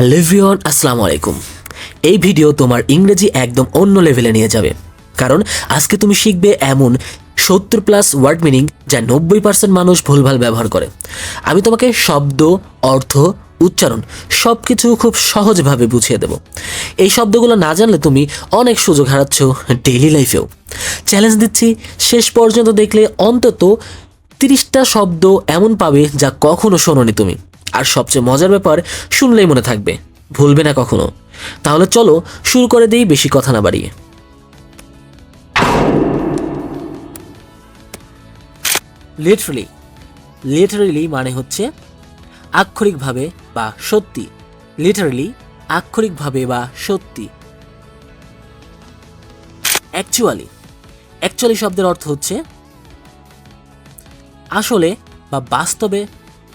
Hello everyone, আসসালামু আলাইকুম। এই ভিডিও তোমার ইংরেজি একদম অন্য লেভেলে নিয়ে যাবে। কারণ আজকে তুমি শিখবে এমন সত্তর প্লাস ওয়ার্ড মিনিং যা নব্বই পার্সেন্ট মানুষ ভুলভাল ব্যবহার করে। আমি তোমাকে শব্দ, অর্থ, উচ্চারণ সব কিছু খুব সহজভাবে বুঝিয়ে দেব। এই শব্দগুলো না জানলে তুমি অনেক সুযোগ হারাচ্ছ ডেইলি লাইফেও চ্যালেঞ্জ দিচ্ছি, শেষ পর্যন্ত দেখলে অন্তত তিরিশটা শব্দ এমন পাবে যা কখনো শোনোনি তুমি। আর সবচেয়ে মজার ব্যাপার, শুনলেই মনে থাকবে। ভুলবে না কখনো। তাহলে চলো, শুরু করে দিই বেশি কথা না বাড়িয়ে। লিটারালি লিটারালি মানে হচ্ছে আক্ষরিকভাবে বা সত্যি। লিটারালি আক্ষরিকভাবে বা সত্যি। অ্যাকচুয়ালি অ্যাকচুয়ালি শব্দের অর্থ হচ্ছে আসলে বা বাস্তবে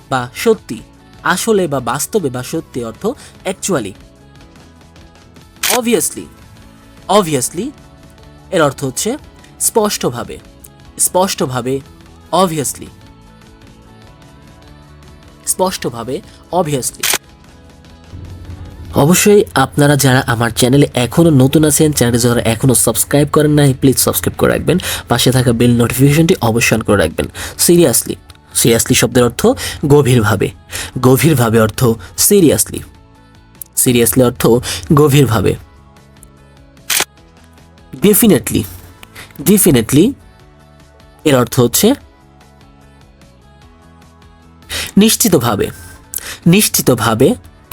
বা সত্যি। আসলে বা বাস্তবে বা সত্যি অর্থ অ্যাকচুয়ালি অবভিয়াসলি অবভিয়াসলি এর অর্থ হচ্ছে স্পষ্টভাবে স্পষ্টভাবে অবভিয়াসলি স্পষ্টভাবে অবভিয়াসলি অবশ্যই আপনারা যারা আমার চ্যানেলে এখনও নতুন আছেন চ্যানেলটি যারা এখনও সাবস্ক্রাইব করেন নাই প্লিজ সাবস্ক্রাইব করে রাখবেন। পাশে থাকা বেল নোটিফিকেশনটি অবশ্যই করে রাখবেন। সিরিয়াসলি সিরিয়াসলি শব্দের অর্থ গভীরভাবে। গভীরভাবে অর্থ সিরিয়াসলি সিরিয়াসলি অর্থ গভীরভাবে। ডেফিনেটলি ডেফিনেটলি এর অর্থ হচ্ছে নিশ্চিতভাবে। নিশ্চিতভাবে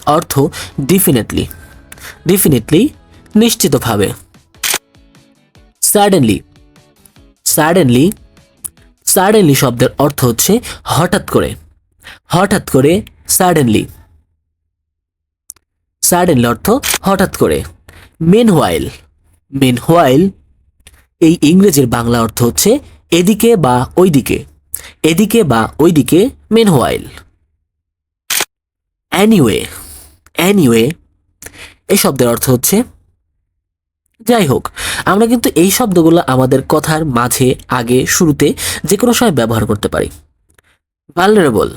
অর্থ ডেফিনেটলি ডেফিনেটলি নিশ্চিতভাবে। সাডেনলি সাডেনলি সাডেনলি শব্দের অর্থ হচ্ছে হঠাৎ করে। হঠাৎ করে সাডেনলি সাডেনলি অর্থ হঠাৎ করে। মেন হোয়াইল মেন হোয়াইল এই ইংরেজির বাংলা অর্থ হচ্ছে এদিকে বা ওইদিকে। এদিকে বা ওইদিকে মেন হোয়াইল অ্যানিওয়ে অ্যানিওয়ে এই শব্দের অর্থ হচ্ছে যাই হোক আমরা কিন্তু এই শব্দগুলো আমাদের কথার মাঝে, আগে, শুরুতে যে কোনো সময় ব্যবহার করতে পারি। ভালনারেবল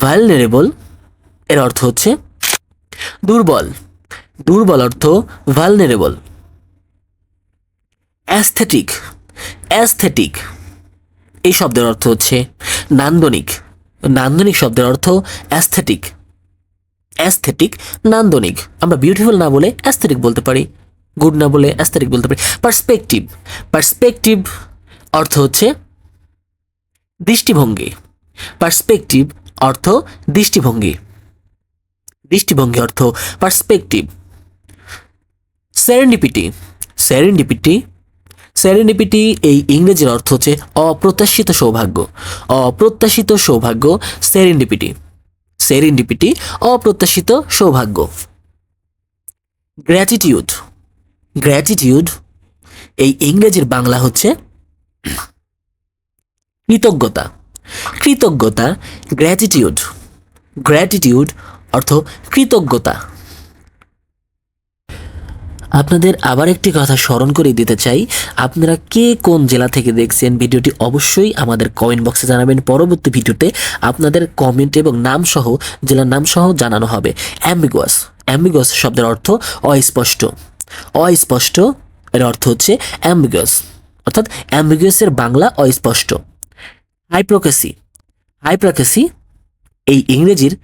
ভালনারেবল এর অর্থ হচ্ছে দুর্বল। দুর্বল অর্থ ভালনারেবল অ্যাস্থেটিক অ্যাস্থেটিক এই শব্দের অর্থ হচ্ছে নান্দনিক। নান্দনিক শব্দের অর্থ অ্যাস্থেটিক অ্যাস্থেটিক নান্দনিক। আমরা বিউটিফুল না বলে অ্যাস্থেটিক বলতে পারি। গুড না বলে অ্যাস্থেটিক বলতে পারি। পার্সপেক্টিভ পার্সপেক্টিভ অর্থ হচ্ছে দৃষ্টিভঙ্গি। পার্সপেক্টিভ অর্থ দৃষ্টিভঙ্গি। দৃষ্টিভঙ্গি অর্থ পার্সপেক্টিভ সেরেন্ডিপিটি সেরেন্ডিপিটি সেরেন্ডিপিটি এই ইংরেজির অর্থ হচ্ছে অপ্রত্যাশিত সৌভাগ্য। অপ্রত্যাশিত সৌভাগ্য সেরেন্ডিপিটি সেরেন্ডিপিটি অপ্রত্যাশিত সৌভাগ্য। গ্র্যাটিটিউড গ্র্যাটিটিউড এই ইংরেজির বাংলা হচ্ছে কৃতজ্ঞতা। কৃতজ্ঞতা গ্র্যাটিটিউড গ্র্যাটিটিউড অর্থ কৃতজ্ঞতা। আপনাদের আবার একটি কথা স্মরণ করে দিতে চাই। আপনারা কে কোন জেলা থেকে দেখছেন ভিডিওটি অবশ্যই আমাদের কমেন্ট বক্সে জানাবেন। পরবর্তী ভিডিওতে আপনাদের কমেন্ট এবং নাম সহ জেলার নাম সহ জানানো হবে। অ্যাম্বিগুয়াস অ্যাম্বিগুয়াস শব্দের অর্থ অস্পষ্ট। অস্পষ্ট, এর অর্থ হচ্ছে অ্যাম্বিগুয়াস অর্থাৎ অ্যাম্বিগুয়াসের বাংলা অস্পষ্ট। হাইপ্রোকেসি হাইপ্রোকেসি এই ইংরেজির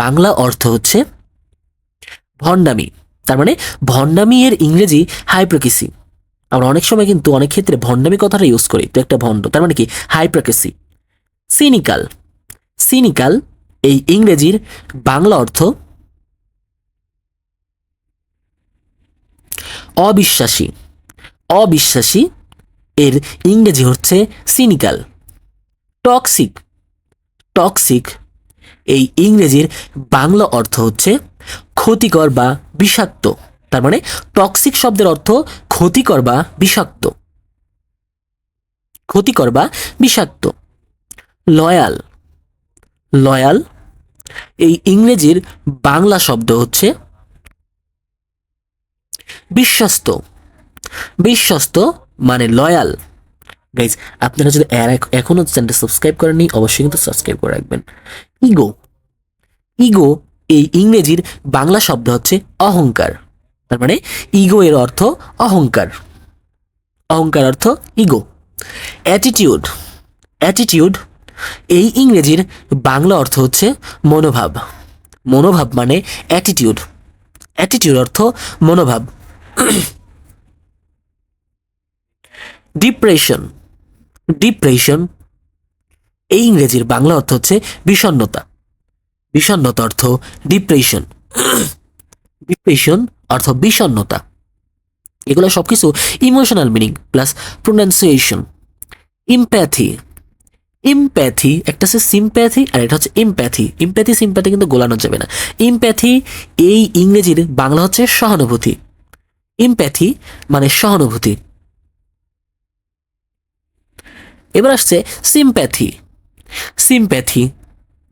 বাংলা অর্থ হচ্ছে ভণ্ডামি, তার মানে ভণ্ডামি এর ইংরেজি হাইপ্রোকেসি আমরা অনেক সময় কিন্তু অনেক ক্ষেত্রে ভণ্ডামি কথাটা ইউজ করি, তো একটা ভণ্ড, তার মানে কি? হাইপ্রোকেসি সিনিকাল সিনিকাল এই ইংরেজির বাংলা অর্থ অবিশ্বাসী। অবিশ্বাসী এর ইংরেজি হচ্ছে সিনিকাল টক্সিক। টক্সিক এই ইংরেজির বাংলা অর্থ হচ্ছে ক্ষতিকর বা বিষাক্ত। তার মানে টক্সিক শব্দের অর্থ ক্ষতিকর বা বিষাক্ত। ক্ষতিকর বা বিষাক্ত। লয়াল। লয়াল এই ইংরেজির বাংলা শব্দ হচ্ছে বিশ্বস্ত। বিশ্বস্ত মানে লয়াল গাইজ আপনারা যদি এর এক- এখনও চ্যানেলটা সাবস্ক্রাইব করেননি, অবশ্যই কিন্তু সাবস্ক্রাইব করে রাখবেন। ইগো ইগো এই ইংরেজির বাংলা শব্দ হচ্ছে অহংকার। তার মানে ইগো এর অর্থ অহংকার। অহংকার অর্থ ইগো অ্যাটিটিউড অ্যাটিটিউড এই ইংরেজির বাংলা অর্থ হচ্ছে মনোভাব। মনোভাব মানে অ্যাটিটিউড অ্যাটিটিউড অর্থ মনোভাব। ডিপ্রেশন ডিপ্রেশন এই ইংরেজির বাংলা অর্থ হচ্ছে বিষণ্ণতা। বিষণ্ণতা অর্থ ডিপ্রেশন ডিপ্রেশন অর্থ বিষণ্ণতা। এগুলো সবকিছু emotional meaning plus pronunciation empathy empathy একটা হচ্ছে সিম্প্যাথি আর এটা হচ্ছে ইমপ্যাথি ইমপ্যাথি সিম্প্যাথি কিন্তু গোলানো যাবে না। ইমপ্যাথি এই ইংরেজির বাংলা হচ্ছে সহানুভূতি। ইমপ্যাথি মানে সহানুভূতি। এবার আসছে সিম্প্যাথি সিম্প্যাথি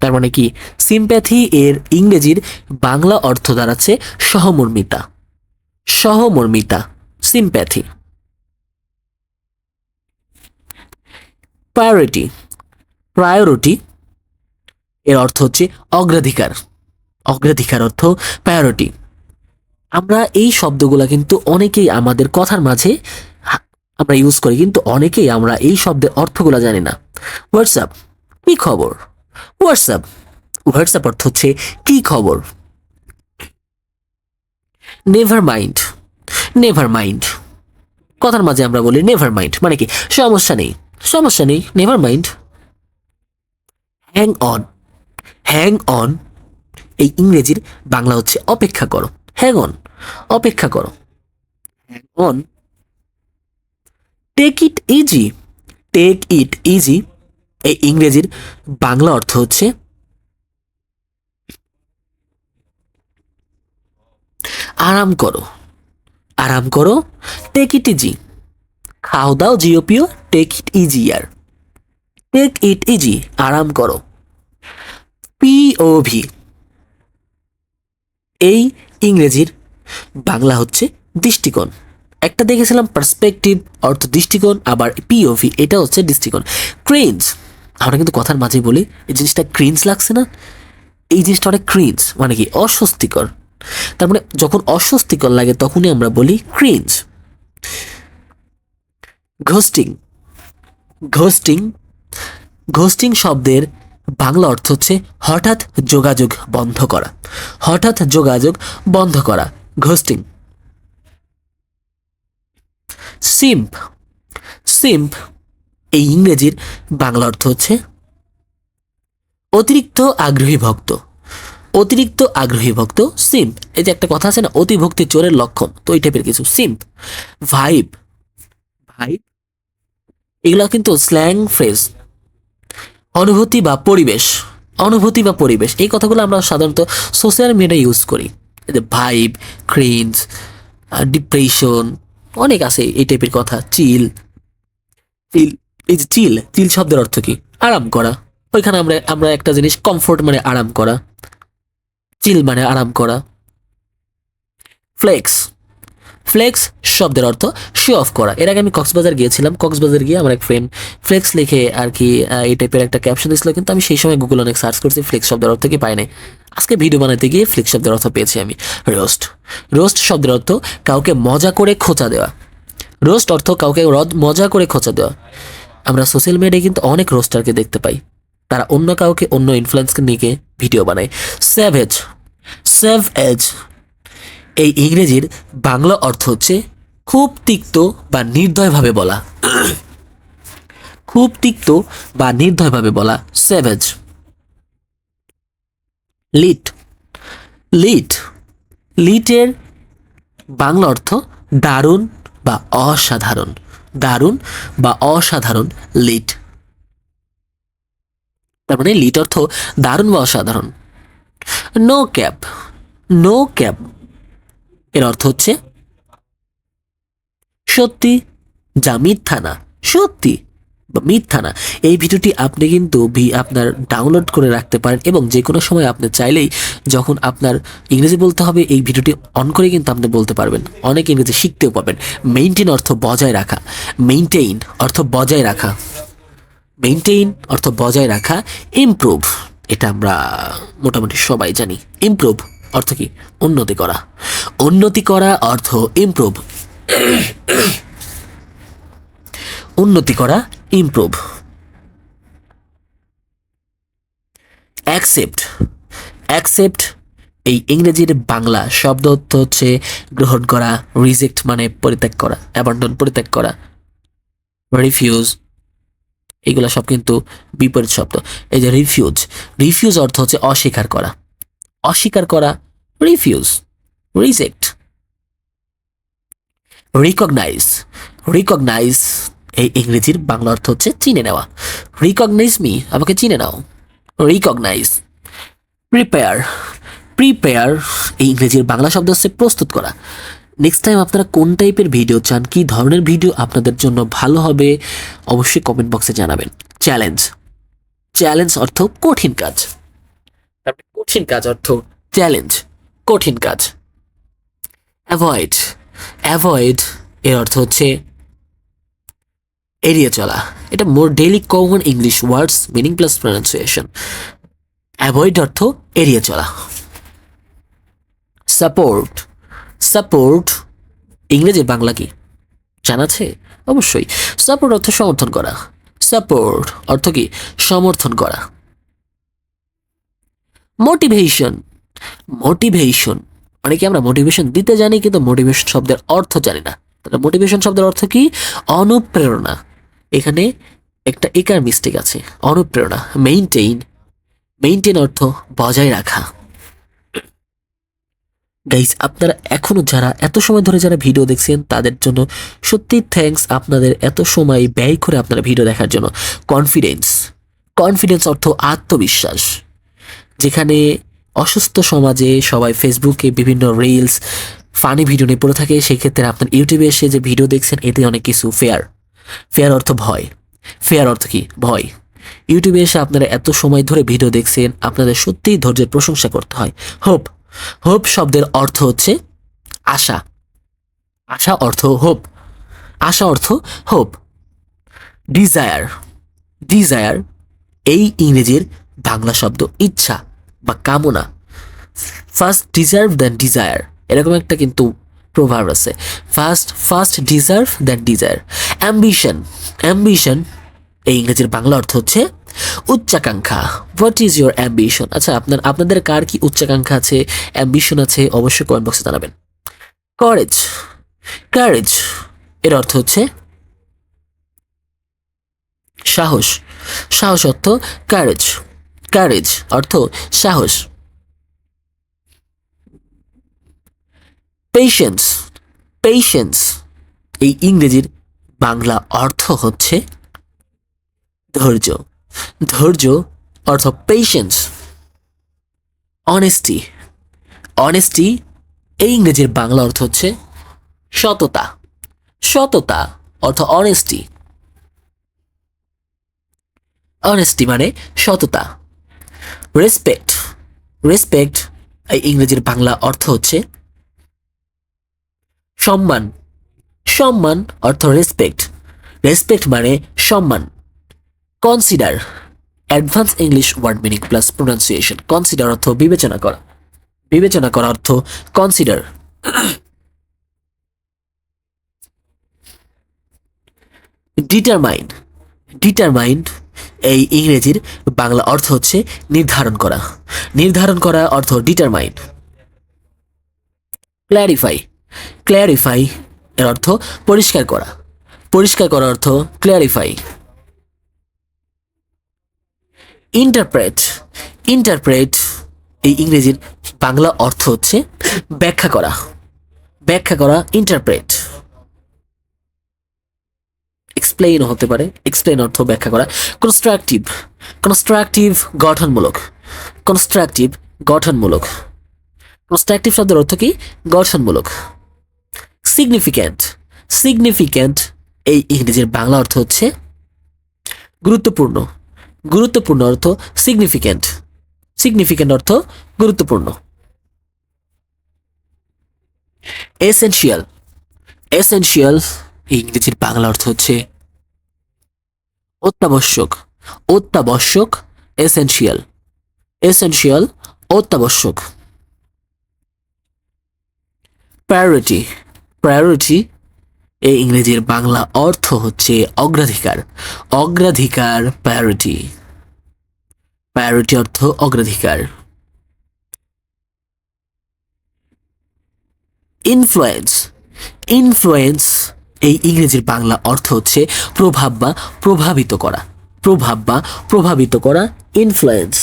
তার মানে কি? সিম্প্যাথি এর ইংরেজির বাংলা অর্থ দাঁড়াচ্ছে সহমর্মিতা। সহমর্মিতা সিম্প্যাথি প্রায়োরিটি প্রায়োরিটি, এর অর্থ হচ্ছে অগ্রাধিকার। অগ্রাধিকার অর্থ প্রায়োরিটি। আমরা এই শব্দগুলা কিন্তু অনেকেই আমাদের কথার মাঝে আমরা ইউজ করি, কিন্তু অনেকেই আমরা এই শব্দের অর্থগুলো জানি না। হোয়াটসঅ্যাপ? কি খবর? হোয়াটসঅ্যাপ? হোয়াটসঅ্যাপ অর্থ হচ্ছে কি খবর? নেভার মাইন্ড নেভার মাইন্ড কথার মাঝে আমরা বলি নেভার মাইন্ড মানে কি? সমস্যা নেই। সমস্যা নেই never mind hang on hang on এই ইংরেজির বাংলা হচ্ছে অপেক্ষা করো। হ্যাং অন অপেক্ষা করো। Hang on take it easy take it easy এই ইংরেজির বাংলা অর্থ হচ্ছে আরাম করো। আরাম করো। টেক ইট ইজি খাও দাও জিও পিও। টেক ইট ইজি আর টেক ইট ইজি আরাম করো। পিওভি এই ইংরেজির বাংলা হচ্ছে দৃষ্টিকোণ। একটা দেখেছিলাম পার্সপেক্টিভ অর্থ দৃষ্টিকোণ, আবার পিওভি এটা হচ্ছে দৃষ্টিকোণ। ক্রেন্স আমরা কিন্তু কথার মাঝে বলি, এই জিনিসটা ক্রিন্স লাগছে না? এই জিনিসটা অনেক ক্রিন্স মানে কি অস্বস্তিকর। তার মানে যখন অস্বস্তিকর লাগে, তখনই আমরা বলি ক্রিন্স ঘোস্টিং ঘোস্টিং ঘোস্টিং শব্দের বাংলা অর্থ হচ্ছে হঠাৎ যোগাযোগ বন্ধ করা। হঠাৎ যোগাযোগ বন্ধ করা, ঘোস্টিং। সিম্প। সিম্প, এই ইংরেজির বাংলা অর্থ হচ্ছে অতিরিক্ত আগ্রহী ভক্ত। অতিরিক্ত আগ্রহী ভক্ত, সিম্প। এই যে একটা কথা আছে না, অতিভক্তি চোরের লক্ষণ, তো এই টাইপের কিছু। সিম্প। ভাইব। ভাইব? এগুলো কিন্তু স্ল্যাং ফ্রেজ অনুভূতি বা পরিবেশ, অনুভূতি বা পরিবেশ, এই কথাগুলো আমরা সাধারণত সোশ্যাল মিডিয়া ইউজ করি। ভাইব ক্রিন্স ডিপ্রেশন অনেক আছে এই টাইপের কথা। চিল চিল এই যে চিল চিল শব্দের অর্থ কি? আরাম করা। ওইখানে আমরা আমরা একটা জিনিস কমফোর্ট মানে আরাম করা। চিল মানে আরাম করা। ফ্লেক্স ফ্লেক্স শব্দের অর্থ শো অফ করা। এর আগে আমি কক্সবাজার গিয়েছিলাম। কক্সবাজার গিয়ে আমার এক ফ্রেন্ড ফ্লেক্স লিখে আর কি এই টাইপের একটা ক্যাপশন দিয়েছিল কিন্তু আমি সেই সময় গুগল অনেক সার্চ করছি ফ্লেক্স শব্দের অর্থ কি পাই নাই। আজকে ভিডিও বানাতে গিয়ে ফ্লেক্স শব্দের অর্থ পেয়েছি আমি। রোস্ট রোস্ট শব্দের অর্থ কাউকে মজা করে খোঁচা দেওয়া। রোস্ট অর্থ কাউকে রদ- মজা করে খোঁচা দেওয়া। আমরা সোশ্যাল মিডিয়ায় কিন্তু অনেক রোস্টারকে দেখতে পাই। তারা অন্য কাউকে, অন্য ইনফ্লুয়েন্সকে নিয়ে ভিডিও বানায়। স্যাভেজ স্যাভ এজ এই ইংরেজির বাংলা অর্থ হচ্ছে খুব তিক্ত বা নির্দয়ভাবে বলা। খুব তিক্ত বা নির্দয়ভাবে বলা স্যাভেজ লিট লিট লিটের বাংলা অর্থ দারুণ বা অসাধারণ। দারুণ বা অসাধারণ লিট তার মানে লিট অর্থ দারুণ বা অসাধারণ। নো ক্যাপ নো ক্যাপ এর অর্থ হচ্ছে, সত্যি যা মিথ্যা না, সত্যি মিথ্যা না। এই ভিডিওটি আপনি কিন্তু ভি- আপনার ডাউনলোড করে রাখতে পারেন এবং যে কোনো সময় আপনি চাইলেই যখন আপনার ইংরেজি বলতে হবে, এই ভিডিওটি অন করে কিন্তু আপনি বলতে পারবেন। অনেক ইংরেজি শিখতেও পাবেন মেইনটেইন অর্থ বজায় রাখা। মেইনটেইন অর্থ বজায় রাখা। মেইনটেইন অর্থ বজায় রাখা। ইমপ্রুভ এটা আমরা মোটামুটি সবাই জানি। ইমপ্রুভ অর্থ কি? উন্নতি করা। উন্নতি করা অর্থ ইমপ্রুভ উন্নতি করা ইমপ্রুভ অ্যাকসেপ্ট অ্যাকসেপ্ট এই ইংরেজির বাংলা শব্দ অর্থ হচ্ছে গ্রহণ করা রিজেক্ট মানে পরিত্যাগ করা অ্যাবান্ডন পরিত্যাগ করা। রিফিউজ এগুলো সব কিন্তু বিপরীত শব্দ। এই যে রিফিউজ রিফিউজ অর্থ হচ্ছে অস্বীকার করা। অস্বীকার করা রিফিউজ রিজেক্ট রিকগনাইজ রিকগনাইজ এই ইংরেজির বাংলা অর্থ হচ্ছে চিনে নেওয়া। রিকগনাইজ মি আমাকে চিনে নাও। রিকগনাইজ প্রিপেয়ার প্রিপেয়ার এই ইংরেজির বাংলা শব্দ হচ্ছে প্রস্তুত করা। নেক্সট টাইম আপনারা কোন টাইপের ভিডিও চান, কি ধরনের ভিডিও আপনাদের জন্য ভালো হবে, অবশ্যই কমেন্ট বক্সে জানাবেন। চ্যালেঞ্জ চ্যালেঞ্জ অর্থ কঠিন কাজ। তারপরে কঠিন কাজ অর্থ চ্যালেঞ্জ কঠিন কাজ। অ্যাভয়েড অ্যাভয়েড এর অর্থ হচ্ছে এড়িয়ে চলা। এটা more daily common English words meaning plus pronunciation avoid অর্থ এড়িয়ে চলা। সাপোর্ট সাপোর্ট ইংরেজির বাংলা কি? জানা অবশ্যই। সাপোর্ট অর্থ সমর্থন করা। সাপোর্ট অর্থ কি? সমর্থন করা। মোটিভেশন মোটিভেশন অনেকে আমরা মোটিভেশন দিতে জানি, কিন্তু মোটিভেশন শব্দের অর্থ জানি না। তাহলে মোটিভেশন শব্দের অর্থ কি? অনুপ্রেরণা। এখানে একটা একার মিস্টেক আছে। অনুপ্রেরণা মেইনটেইন মেইনটেইন অর্থ বজায় রাখা। গাইস আপনারা এখনও যারা এত সময় ধরে যারা ভিডিও দেখছেন, তাদের জন্য সত্যি থ্যাঙ্কস আপনাদের এত সময় ব্যয় করে আপনারা ভিডিও দেখার জন্য। কনফিডেন্স কনফিডেন্স অর্থ আত্মবিশ্বাস। যেখানে অসুস্থ সমাজে সবাই ফেসবুকে বিভিন্ন রিলস ফানি ভিডিও নিয়ে পড়ে থাকে সেই ক্ষেত্রে আপনার ইউটিউবে এসে যে ভিডিও দেখছেন, এতে অনেক কিছু ফেয়ার ফেয়ার অর্থ ভয়। ফেয়ার অর্থ কি? ভয়। ইউটিউবে এসে আপনারা এত সময় ধরে ভিডিও দেখছেন, আপনাদের সত্যিই ধৈর্যের প্রশংসা করতে হয়। হোপ হোপ শব্দের অর্থ হচ্ছে আশা। আশা অর্থ হোপ আশা অর্থ হোপ ডিজায়ার ডিজায়ার এই ইংরেজির বাংলা শব্দ ইচ্ছা। বা কামনা। ফার্স্ট ডিজার্ভ দেন ডিজায়ার এরকম একটা কিন্তু প্রভাব আছে। First first deserve then desire ambition ambition এই ইংরেজির বাংলা অর্থ হচ্ছে উচ্চাকাঙ্ক্ষা। হোয়াট ইজ ইউর অ্যাম্বিশন আচ্ছা আপনার, আপনাদের কার কি উচ্চাকাঙ্ক্ষা আছে? অ্যাম্বিশন আছে, অবশ্যই কমেন্ট বক্সে জানাবেন। করেজ কারেজ এর অর্থ হচ্ছে সাহস। সাহস অর্থ কারেজ কারেজ অর্থ সাহস। পেশেন্স পেশেন্স এই ইংরেজির বাংলা অর্থ হচ্ছে ধৈর্য। ধৈর্য অর্থ পেশেন্স অনেস্টি অনেস্টি এই ইংরেজির বাংলা অর্থ হচ্ছে সততা। সততা অর্থ অনেস্টি অনেস্টি মানে সততা। রেসপেক্ট রেসপেক্ট এই ইংরেজির বাংলা অর্থ হচ্ছে সম্মান। সম্মান অর্থ রেসপেক্ট রেসপেক্ট মানে সম্মান। Consider advance English word meaning plus pronunciation consider অর্থ বিবেচনা করা। বিবেচনা করা অর্থ কনসিডার ডিটারমাইন্ড ডিটারমাইন্ড এই ইংরেজির বাংলা অর্থ হচ্ছে নির্ধারণ করা। নির্ধারণ করা অর্থ ডিটারমাইন্ড ক্ল্যারিফাই ক্ল্যারিফাই এর অর্থ পরিষ্কার করা। পরিষ্কার করার অর্থ ক্ল্যারিফাই ইন্টারপ্রেট ইন্টারপ্রেট এই ইংরেজির বাংলা অর্থ হচ্ছে ব্যাখ্যা করা। ব্যাখ্যা করা ইন্টারপ্রেট এক্সপ্লেইন হতে পারে এক্সপ্লেইন অর্থ ব্যাখ্যা করা। কনস্ট্রাকটিভ কনস্ট্রাকটিভ গঠনমূলক কনস্ট্রাকটিভ গঠনমূলক। কনস্ট্রাকটিভ শব্দের অর্থ কি? গঠনমূলক। সিগনিফিক্যান্ট সিগনিফিক্যান্ট এই ইংরেজির বাংলা অর্থ হচ্ছে গুরুত্বপূর্ণ। গুরুত্বপূর্ণ অর্থ সিগনিফিক্যান্ট সিগনিফিক্যান্ট অর্থ গুরুত্বপূর্ণ। এসেনশিয়াল এসেনশিয়াল ইংরেজির বাংলা অর্থ হচ্ছে অত্যাবশ্যক। অত্যাবশ্যক এসেনশিয়াল এসেনশিয়াল অত্যাবশ্যক। প্রায়োরিটি প্রায়োরিটি এই ইংরেজির বাংলা অর্থ হচ্ছে অগ্রাধিকার। অগ্রাধিকার প্রায়োরিটি প্রায়োরিটি অর্থ অগ্রাধিকার। ইনফ্লুয়েন্স ইনফ্লুয়েন্স এই ইংরেজির বাংলা অর্থ হচ্ছে প্রভাব বা প্রভাবিত করা। প্রভাব বা প্রভাবিত করা ইনফ্লুয়েন্স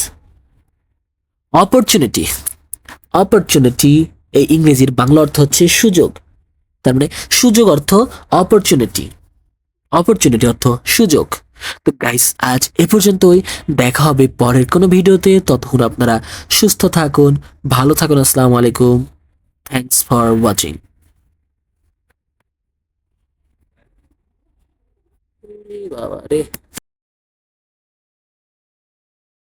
অপরচুনিটি অপরচুনিটি এই ইংরেজির বাংলা অর্থ হচ্ছে সুযোগ। তার মানে সুযোগ অর্থ অপরচুনিটি অপরচুনিটি অর্থ সুযোগ। তো গাইস আজ এ পর্যন্তই। দেখা হবে পরের কোনো ভিডিওতে। ততক্ষণ আপনারা সুস্থ থাকুন, ভালো থাকুন। আসসালামু আলাইকুম। Thanks for watching はあれ